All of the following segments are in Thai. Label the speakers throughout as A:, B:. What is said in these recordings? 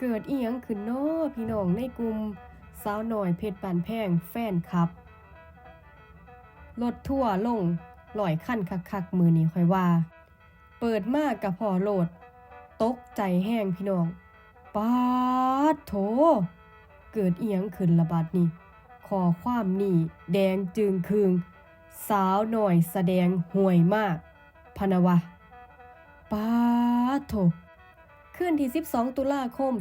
A: เกิดอีหยังขึ้นเนาะพี่น้องในกลุ่มสาวหน่อยเพชรบานแพงแฟนคลับรถทั่วลงลอยขั้นคักๆมือนี้ค่อยว่า เปิดมากกับพอโหลด ตกใจแห้งพี่น้องปาดโถ เกิดเอียงขึ้นระบาดนี้ขอความนี่แดงจึงคืง สาวหน่อยแสดงห่วยมากพนวะปาดโถ คืนที่ 12 ตุลาคม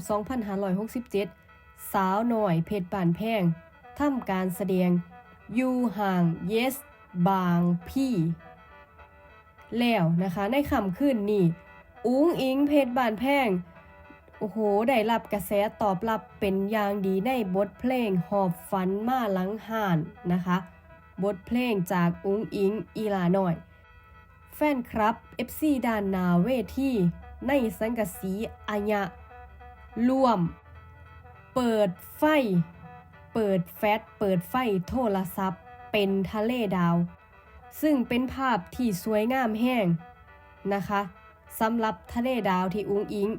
A: 2567 สาวหน่อยเพชรปานแพงทำการแสดงอยู่ห่าง Yes บางพี่ แล้วนะคะในค่ำคืนนี้อุ้งอิงเพชรบานแพงโอ้โห ได้รับกระแสตอบรับเป็นอย่างดีในบทเพลงหอบฝันมาหลังห่านนะคะ บทเพลงจากอุ้งอิงอีลาหน่อย แฟนครับ FC ด้านนาเวที ในสังกะสีอาญะร่วม เปิดไฟ เปิดแฟลชเปิดไฟโทรศัพท์ เป็นทะเลดาว ซึ่งเป็นภาพที่สวยงามแห้งนะคะสำหรับทะเลดาวที่อุ้งอิง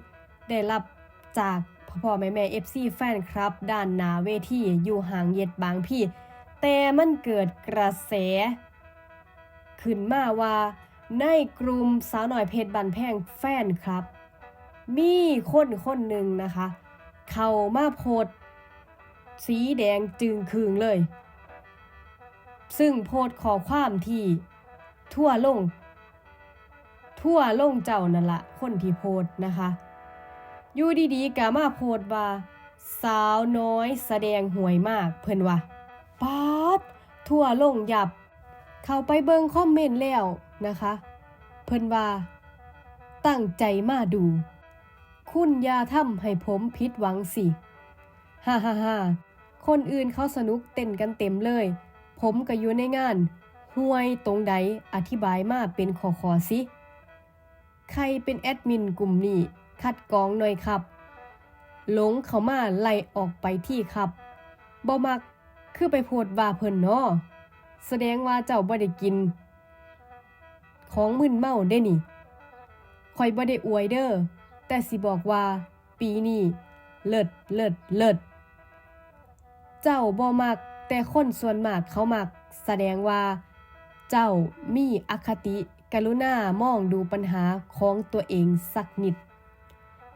A: ได้รับจากพ่อพ่อแม่แม่ FC แฟนครับ ด้านนาเวทีอยู่ห่างเย็ดบางพี่ แต่มันเกิดกระแส ขึ้นมาว่า ในกลุ่มสาวหน่อยเพชรบันแพงแฟนครับ มีคนคนหนึ่งนะคะ เขามาโพสสีแดงจึงคืงเลย ซึ่งโพสขอความที่ทั่วลง ทั่วลงเจ้านั่นละคนที่โพสนะคะอยู่ดีๆกะมาโพสว่า สาวน้อยแสดงห่วยมากเพิ่นว่าป๊าดทั่วลงหยับ เข้าไปเบิ่งคอมเมนต์แล้ว นะคะ เพิ่นว่า ตั้งใจมาดู คุณยาทำให้ผมผิดหวังสิ ฮ่าฮ่าฮ่าคนอื่นเขาสนุกเต้นกันเต็มเลย ผมก็อยู่ในงานห่วยตรงใดอธิบายมาเป็นขอขอสิใครเป็นแอดมินกลุ่มนี้คัดกองหน่อยครับหลงเขามาไล่ออกไปที่ครับบ่มักคือไปโพดว่าเพิ่นเนาะแสดงว่าเจ้าบ่ได้กิน ของมึนเมาได้นี่ข่อยบ่ได้อวยเด้อ แต่สิบอกว่า ปีนี้เลิศเลิศเลิศเจ้าบ่มัก แต่คนส่วนมากเขามัก แสดงว่า เจ้ามีอคติกรุณามองดูปัญหาของตัวเองสักนิด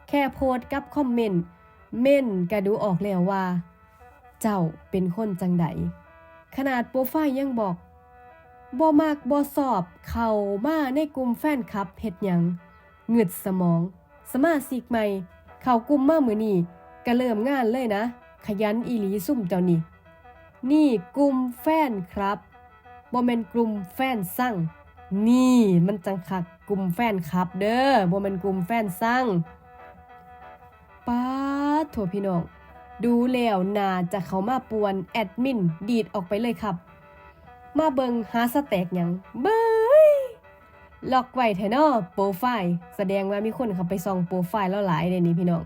A: แค่โพสต์กับคอมเมนต์ เม่นก็ดูออกแล้วว่า เจ้าเป็นคนจังใดขนาดโปรไฟล์ยังบอก บ่มากบ่สอบเข้ามาในกลุ่มแฟนคลับเฮ็ดหยังเงึดสมอง สมาชิกใหม่ เข้ากลุ่มมามื้อนี้ก็เริ่มงานเลยนะ ขยันอีหลีซุ่มเจ้านี่ นี่กลุ่มแฟนครับบ่แม่นกลุ่มแฟนสั่งนี่มันจังคักกลุ่มแฟนคลับ เด้อบ่แม่นกลุ่มแฟนสั่งป้าโถพี่น้องดูแล้วน่าจะเขามาปวนแอดมินดีดออกไปเลยครับ มาเบิงหาสแต็กยังเบ้ยล็อกไว้แทนอโปรไฟล์แสดงว่ามีคนเข้าไปส่องโปรไฟล์แล้วหลายเลยนี่พี่น้อง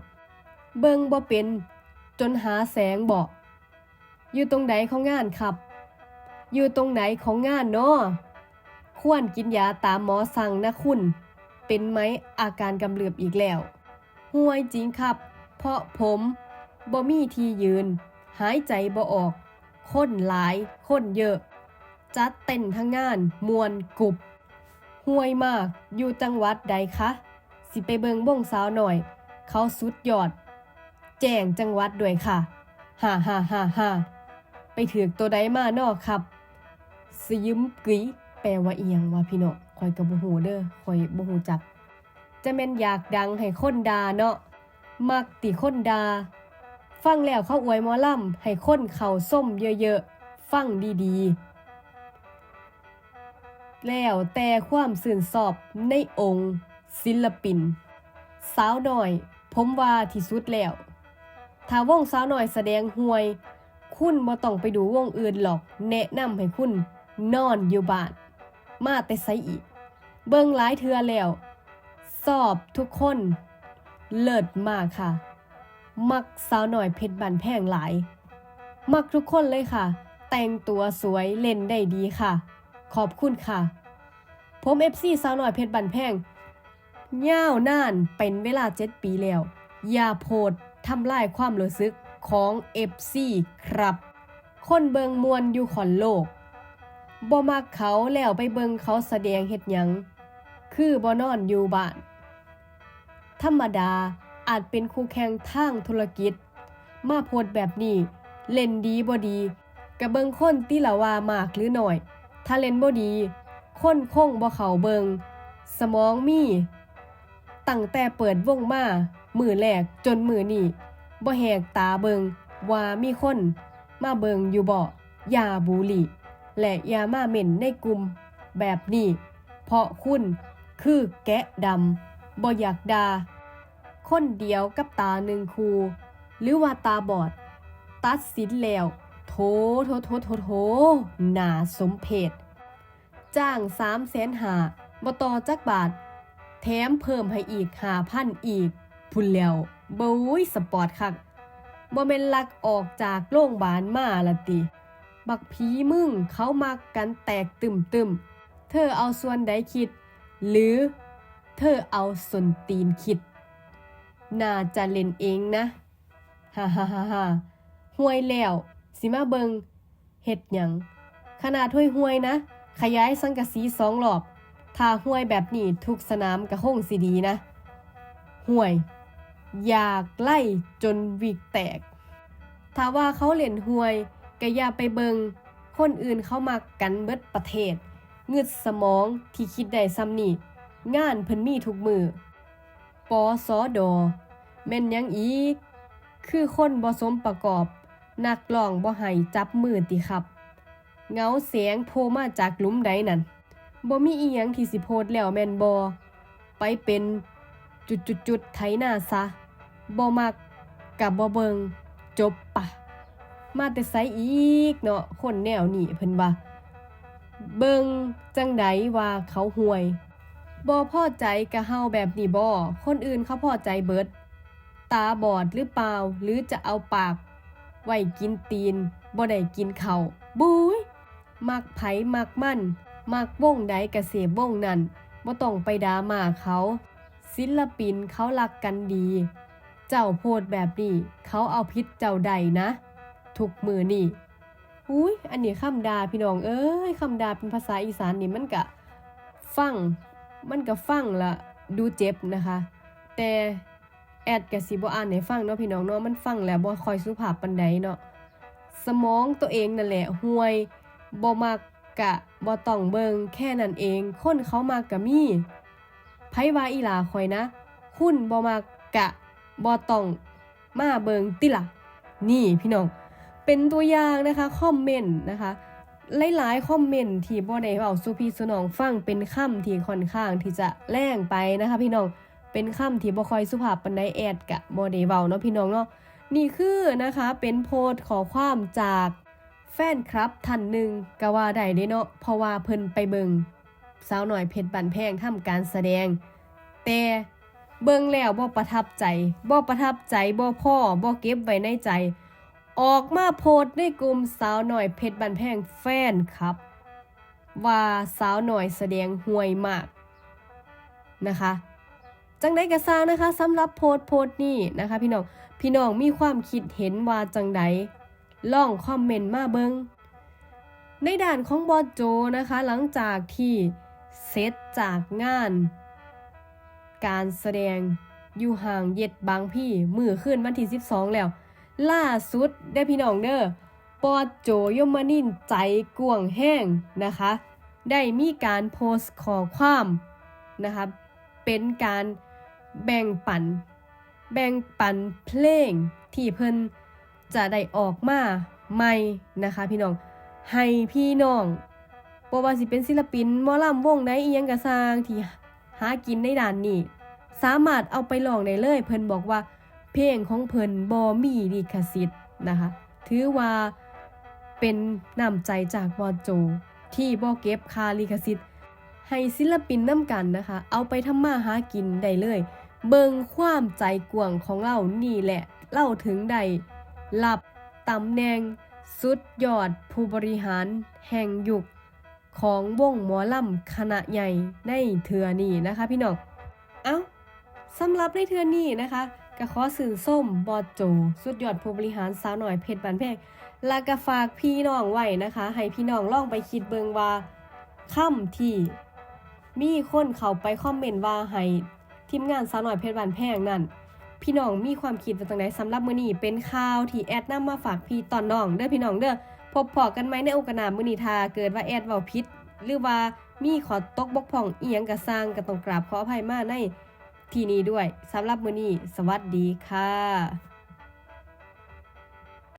A: เบิงบ่เป็น จนหาแสงบ่อยู่ตรงไหนของงานครับ อยู่ตรงไหนของงานเนาะควรกินยาตามหมอสั่งนะคุณ เป็นไหมอาการกำเริบอีกแล้วห่วยจริงครับ เพราะผมบ่มีที่ยืน หายใจบ่ออก คนหลาย คนเยอะ จัดเต้นทั้งงาน มวนกุบห่วยมาก อยู่จังหวัดใดคะ สิไปเบิงบ้งสาวหน่อย เขาสุดยอด แจ้งจังหวัดด้วยค่ะฮ่าฮ่าฮ่าฮ่าไปถือกตัวใดมานอกครับสยิมกึยแปลว่าเอียงว่าพี่เนาะคอยกับบ่ฮู้เด้อคอยบ่ฮู้จัก จะแม่นอยากดังให้คนดาเนาะ มักติคนดา ฟังแล้วเข้าอวยหมอลำให้คนเข่าส้มเยอะๆ ฟังดีๆ แล้วแต่ความสื่นสอบในองค์ ศิลปิน สาวหน่อย ผมว่าที่สุดแล้วถ้าวงสาวหน่อยแสดงห่วย คุณบ่ต้องไปดูวงอื่นหรอก แนะนำให้คุณนอนอยู่บ้าน มาแต่ไสอีก เบิ่งหลายเทือแล้ว สอบทุกคน เลิศมากค่ะ มักสาวหน่อยเพชรบันแพงหลาย มักทุกคนเลยค่ะ แต่งตัวสวยเล่นได้ดีค่ะ ขอบคุณค่ะ ผมเอฟซีสาวหน่อยเพชรบันแพงย่าวนานเป็นเวลาเจ็ดปีแล้ว อย่าโพดทำลายความรู้สึกของ FC ครับ คนเบิงมวนอยู่ขอนโลกบ่มักเขาแล้วไปเบิงเขาแสดงเฮ็ดหยัง คือบ่นอนอยู่บ้าน ธรรมดาอาจเป็นคู่แข่งทางธุรกิจ มาโพดแบบนี้ เล่นดีบ่ดีกะเบิงคนที่ละว่ามากหรือหน่อย ถ้าเล่นบ่ดี ค้นคงบ่เข้าเบิง สมองมี ตั้งแต่เปิดวงมา มือแรกจนมือนี่บ่แหกตาเบิง ว่ามีคน มาเบิงอยู่บ่อย่าบูลลี่ และอย่ามาเหม็นในกลุ่ม แบบนี้ เพราะคุณคือแกะดำบ่อยากดาคนเดียวกับตาหนึ่งคู หรือว่าตาบอด ตัดสินแล้ว โถโถโถโถโถนาสมเพชจ้างสามแสนหาบต่อจักบาท แถมเพิ่มให้อีกหาพันอีก พุ่นแล้วบุ้ยสปอร์ตคักบ่แม่นลักออกจากโรงบาลมาละติ บักผีมึงเขามักกันแตกตึมตึมเธอเอาส่วนใดคิด หรือเธอเอาส่วนตีนคิด น่าจะเล่นเองนะ ฮ่าฮ่าฮ่าฮ่าห่วยแล้ว สิมาเบิงเฮ็ดหยัง ขนาดห้วยห่วยนะ ขยายสังกะสีสองรอบถ้าห่วยแบบนี้ทุกสนามกระคงสิดีนะ ห่วย อยากไล่จนวิกแตก ถ้าว่าเขาเล่นห่วยก็อย่าไปเบิง คนอื่นเขามักกันเบิดประเทศเงึดสมองที่คิดได้ซ้ำนี่ งานเพิ่นมีทุกมือปอสอดอแม่นยังอีก คือคนบ่สมประกอบ นักร้องบ่ให้จับมือติครับ เงาเสียงโผล่มาจากหลุมใดนั่นบ่มีอีหยังที่สิโพดแล้วแม่นบ่ไปเป็นจุดๆๆไถหน้าซะบ่มักกับบ่เบิงจบปะ มาแต่ไสอีกเนาะคนแนวนี้เพิ่นว่าเบิงจังใดว่าเขาห่วยบ่พอใจกะเฮาแบบนี้บ่คนอื่นเขาพอใจเบิด ตาบอดหรือเปล่าหรือจะเอาปาก ไว้กินตีนบ่ได้กินเขาบุ้ยมักไผมักมั่นมักวงใดกะเสบวงนั้นบ่ต้องไปดราม่าเขา ศิลปินเขารักกันดี เจ้าโพดแบบนี้ เขาเอาพิษเจ้าใดนะ ทุกมือนี่อุ้ยอันนี้คำดาพี่น้องเอ้ยคำดาเป็นภาษาอีสานนี่มันกะฟังมันก็ฟังละดูเจ็บนะคะ แต่ แอดกับสิบ่อ่านให้ฟังเนาะพี่น้องเนาะมันฟังแล้วบ่ค่อยสุภาพปานใดเนาะสมองตัวเองนั่นแหละห่วยบ่มักกะบ่ต้องเบิงแค่นั้นเอง คนเขามากกะมีไผว่าอีหลาคอยนะ คุณบ่มักกะบ่ต้องมาเบิงติล่ะนี่พี่น้อง เป็นตัวอย่างนะคะคอมเมนต์นะคะ หลายๆคอมเมนต์ที่บ่ได้เว้าสู่พี่สู่น้องฟังเป็นคำที่ค่อนข้างที่จะแรงไปนะคะพี่น้อง เป็นคำที่บ่ค่อยสุภาพปานใดแอดกะบ่ได้เว้าเนาะพี่น้องเนาะนี่คือนะคะเป็นโพสต์ขอความจากแฟนครับท่านหนึ่งก็ว่าได้เด้เนาะเพราะว่าเพิ่นไปเบิงสาวหน่อยเพชรบันแพงทำการแสดง แต่เบิงแล้วบ่ประทับใจบ่ประทับใจบ่พ่อบ่เก็บไว้ในใจ ออกมาโพสต์ในกลุ่มสาวหน่อยเพชรบันแพงแฟนครับ ว่าสาวหน่อยแสดงห่วยมากนะคะ จังได้กระซางนะคะสำหรับโพส์โพส์นี้นะคะ พี่น้องพี่น้องมีความคิดเห็นว่าจังใดล่องคอมเมนต์มาเบิงในด่านของบอสโจนะคะ หลังจากที่เซตจากงาน การแสดงอยู่ห่างเย็ดบางพี่มือขึ้นวันที่ 12 แล้ว ล่าสุดได้พี่น้องเด้อบอสโจยมนินใจกวงแห้งนะคะ ได้มีการโพสต์ขอความนะคะเป็นการ แบ่งปัน แบ่งปันเพลงที่เพิ่นจะได้ออกมาใหม่นะคะพี่น้อง ให้พี่น้องบ่ว่าสิเป็นศิลปินหมอลำวงใดอียังกะสร้างที่หากินในด้านนี้ สามารถเอาไปลองได้เลย เพิ่นบอกว่า เพลงของเพิ่นบ่มีลิขสิทธิ์นะคะ ถือว่าเป็นน้ำใจจากบอโจ ที่บ่เก็บค่าลิขสิทธิ์ให้ศิลปินน้ำกันนะคะ เอาไปทำมาหากินได้เลย เบิงความใจกว้างของเรานี่แหละ เล่าถึงได้รับตำแหน่งสุดยอดผู้บริหารแห่งยุคของวงหมอลำคณะใหญ่ในเทือนี้นะคะพี่น้อง เอ้าสำหรับในเทือนี้นะคะก็ขอสื่นส้มบอดโจ สุดยอดผู้บริหารสาวหน่อยเพชรบานแพงแล้วก็ฝากพี่น้องไว้นะคะ ให้พี่น้องลองไปคิดเบิงว่าค่ำที่มีคนเขาไปคอมเมนต์ว่าให้ ทีมงานสาวหน่อยเพชรบานแพงนั่น พี่น้องมีความคิดว่าจังไดสำหรับมื้อนี้เป็นข่าวที่แอดนำมาฝากพี่ตอนน้องเด้อพี่น้องเด้อพบพอกันไหมในโอกาสหน้ามื้อนี้ถ้าเกิดว่าแอดเว้าผิดหรือว่ามีขอตกบกพร่องเอียงก็สร้างก็ต้องกราบขออภัยมาในที่นี้ด้วยสำหรับมื้อนี้สวัสดีค่ะ